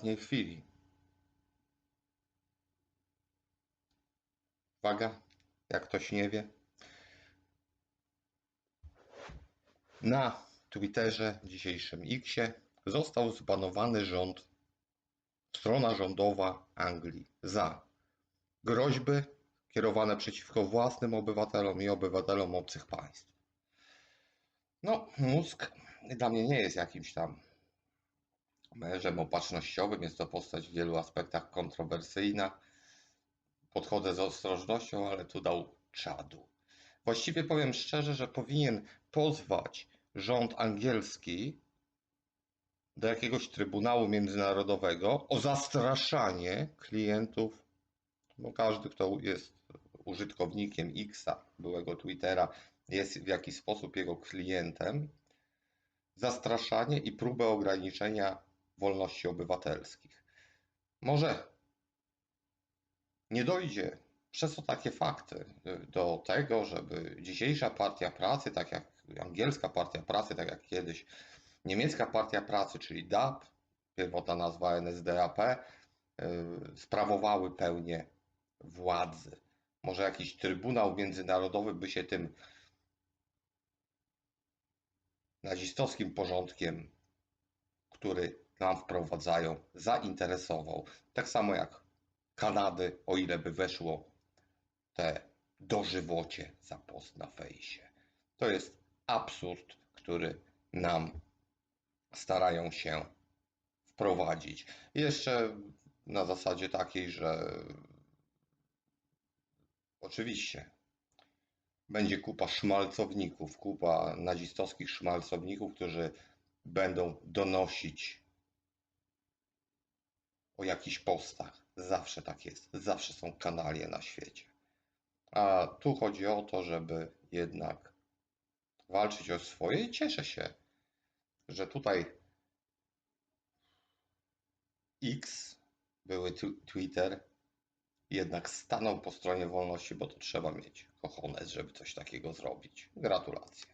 ostatniej chwili. Uwaga, jak ktoś nie wie. Na Twitterze, dzisiejszym Xie, został zbanowany rząd, strona rządowa Anglii za groźby kierowane przeciwko własnym obywatelom i obywatelom obcych państw. No, mózg dla mnie nie jest jakimś tam mężem opatrznościowym. Jest to postać w wielu aspektach kontrowersyjna. Podchodzę z ostrożnością, ale tu dał czadu. Właściwie powiem szczerze, że powinien pozwać rząd angielski do jakiegoś trybunału międzynarodowego o zastraszanie klientów. Bo każdy, kto jest użytkownikiem Xa, byłego Twittera, jest w jakiś sposób jego klientem. Zastraszanie i próbę ograniczenia wolności obywatelskich. Może nie dojdzie przez to takie fakty do tego, żeby dzisiejsza partia pracy, tak jak angielska partia pracy, tak jak kiedyś niemiecka partia pracy, czyli DAP, pierwotna nazwa NSDAP, yy, sprawowały pełnię władzy. Może jakiś trybunał międzynarodowy by się tym nazistowskim porządkiem, który nam wprowadzają, zainteresował. Tak samo jak Kanady, o ile by weszło te dożywocie za post na fejsie. To jest absurd, który nam starają się wprowadzić. Jeszcze na zasadzie takiej, że oczywiście będzie kupa szmalcowników, kupa nazistowskich szmalcowników, którzy będą donosić o jakichś postach. Zawsze tak jest. Zawsze są kanalie na świecie. A tu chodzi o to, żeby jednak walczyć o swoje i cieszę się, że tutaj X, były Twitter, jednak stanął po stronie wolności, bo to trzeba mieć cojones, żeby coś takiego zrobić. Gratulacje.